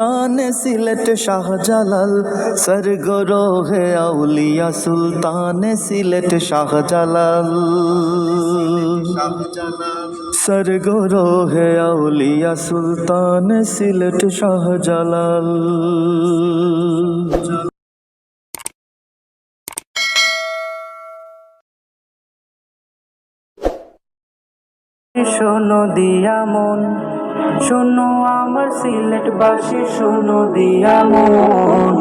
আনে সিলেট শাহজালাল। সরগরো হে আউলিয়া সুলতান, সিলেট শাহজালাল। সরগরো হে আউলিয়া সুলতান, সিলেট শাহজালাল। শোনো দিয়া মন শোনো আমার সিলেট বাসী, শোনো দিয়া মন।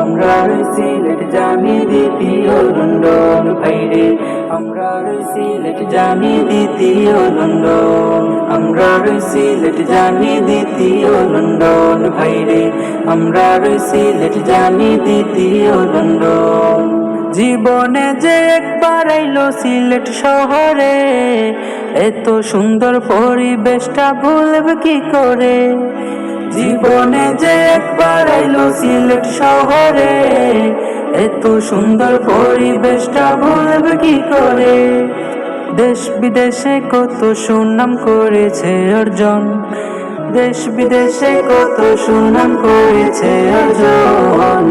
আমরা সিলেট জানি দ্বিতীয় লন্ডন, ভাইরে। আমরা সিলেট জানি দ্বিতীয় লন্ডন। আমরা সিলেট জানি দ্বিতীয় লন্ডন, ভাইরে। আমরা সিলেট জানি দ্বিতীয় লন্ডন। জীবনে যে একবার আইলো সিলেট শহরে, এত সুন্দর পরিবেশটা ভুলবে কি করে? জীবনে যে একবার আইলো সিলেট শহরে, এত সুন্দর পরিবেশটা ভুলবে কি করে? দেশ বিদেশে কত সুনাম করেছে অর্জন দেশ বিদেশে কত সুনাম করেছে অর্জন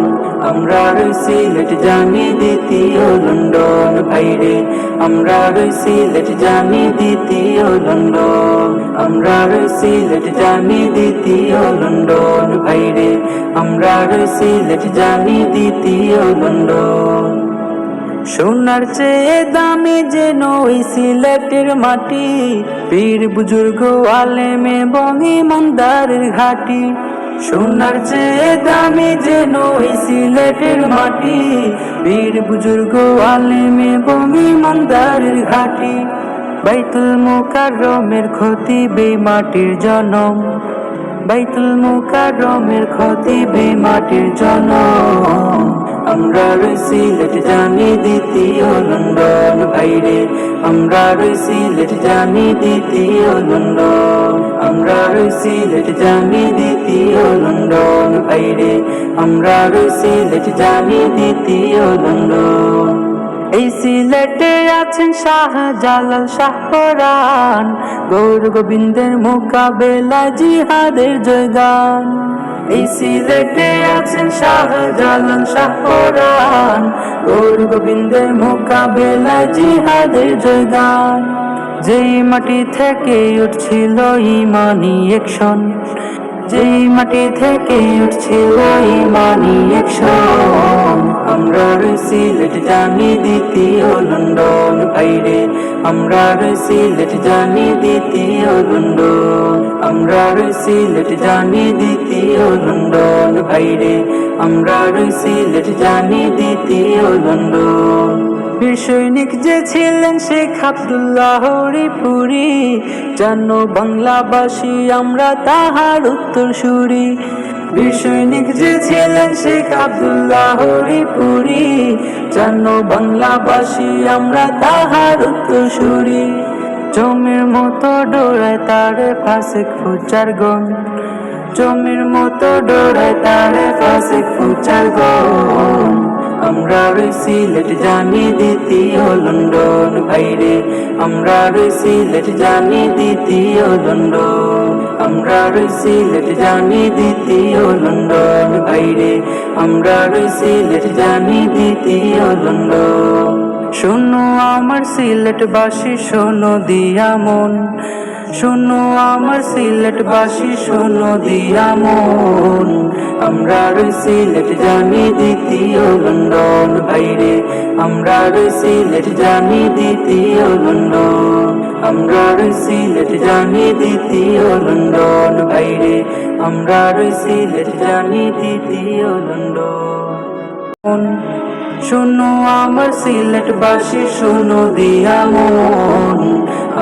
আমরা ওই সিলেট জানি দ্বিতীয় লন্ডন, ভাইরে। আমরা ওই সিলেট জানি দ্বিতীয় লন্ডন। আমরা ওই সিলেট জানি দ্বিতীয় লন্ডন, ভাইরে। আমরা ওই সিলেট জানি দ্বিতীয় লন্ডন। সোনার চেয়ে দামি যেন ওই সিলেটের মাটি। পীর বুজুর্গ, আলেমে বঙ্গি মন্দারের ঘাটি। সোনার চেয়ে দামি যেন ওই সিলেটের মাটি। পীর বুজুর্গ, আলেমে বঙ্গি মন্দারের ঘাটি। বাইতুল মুকাররমের ক্ষতি বে মাটির জনম। বাইতুল মুকাররমের ক্ষতি বে মাটির জনম। আমরা সিলেট জানি দ্বিতীয় লন্ডন ভাইরে। আমরা সিলেট জানি দ্বিতীয় লন্ডন আমরা সিলেট জানি দ্বিতীয় লন্ডন ভাইরে। আমরা সিলেট জানি দ্বিতীয় লন্ডন এই সিলেটে আছেন শাহ জালাল শাহ পরাণ গৌর গোবিন্দের মোকাবেলা জিহাদের জয়গান। এই সিলেটে আছেন শাহ জালাল শাহ পরাণ গৌর গোবিন্দের মোকাবেলা জিহাদের জয়গান। যেই মাটি থেকে উঠছিল ইমানি একশন যেই মাটি থেকে উঠছিল ইমানি একশন। আমরা ওই সিলেট জানি দ্বিতীয় লন্ডন। ভাইরে আমরা ওই সিলেট জানি দ্বিতীয় লন্ডন। আমরা ওই সিলেট জানি দ্বিতীয় লন্ডন। ভাইরে আমরা ওই জানি দ্বিতীয় লন্ডন। বীর সৈনিক যে ছিলেন শেখ আবদুল্লাহ পুরী জানো বাংলাবাসী, আমরা তাহার উত্তর সুরি সৈনিক যে ছিলেন শেখ আবদুল্লাহ পুরী জানো বাংলাবাসী, আমরা তাহার উত্তর সুরি জমির মতো ডোরায় তারে ফাঁসে ফুচার গন জমির মতো ডোরায় তারে ফাঁসে ফুচার গন আমরা ওই সিলেট জানি দ্বিতীয় লন্ডন। ভাইরে, আমরা ওই সিলেট জানি দ্বিতীয় লন্ডন। আমরা ওই সিলেট জানি দ্বিতীয় লন্ডন। ভাইরে, আমরা ওই সিলেট জানি দ্বিতীয় লন্ডন। শোনো আমার সিলেট বাসী শোনো দিয়া মন। শোনো আমার সিলেট বাসী, শোনো দিয়া মন। আমরা সিলেট জানি দ্বিতীয় লন্ডন ভাইরে আমরা সিলেট জানি দ্বিতীয় লন্ডন। আমরা সিলেট জানি দ্বিতীয় লন্ডন ভাইরে আমরা সিলেট জানি দ্বিতীয় লন্ডন। শোনো আমার সিলেট বাসী, শোনো দিয়া মন।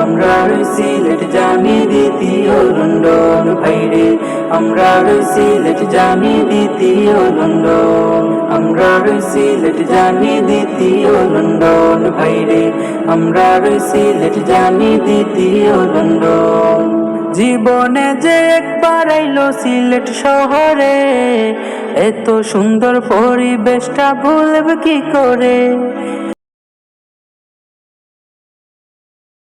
আমরা ওই সিলেট জানি দ্বিতীয় লন্ডন ভাইরে আমরা ওই সিলেট জানি দ্বিতীয় লন্ডন। আমরা ওই সিলেট জানি দ্বিতীয় লন্ডন ভাইরে আমরা ওই সিলেট জানি দ্বিতীয় লন্ডন। জীবনে যে একবার আইলো সিলেট শহরে এত সুন্দর পরিবেশটা ভুলব কি করে?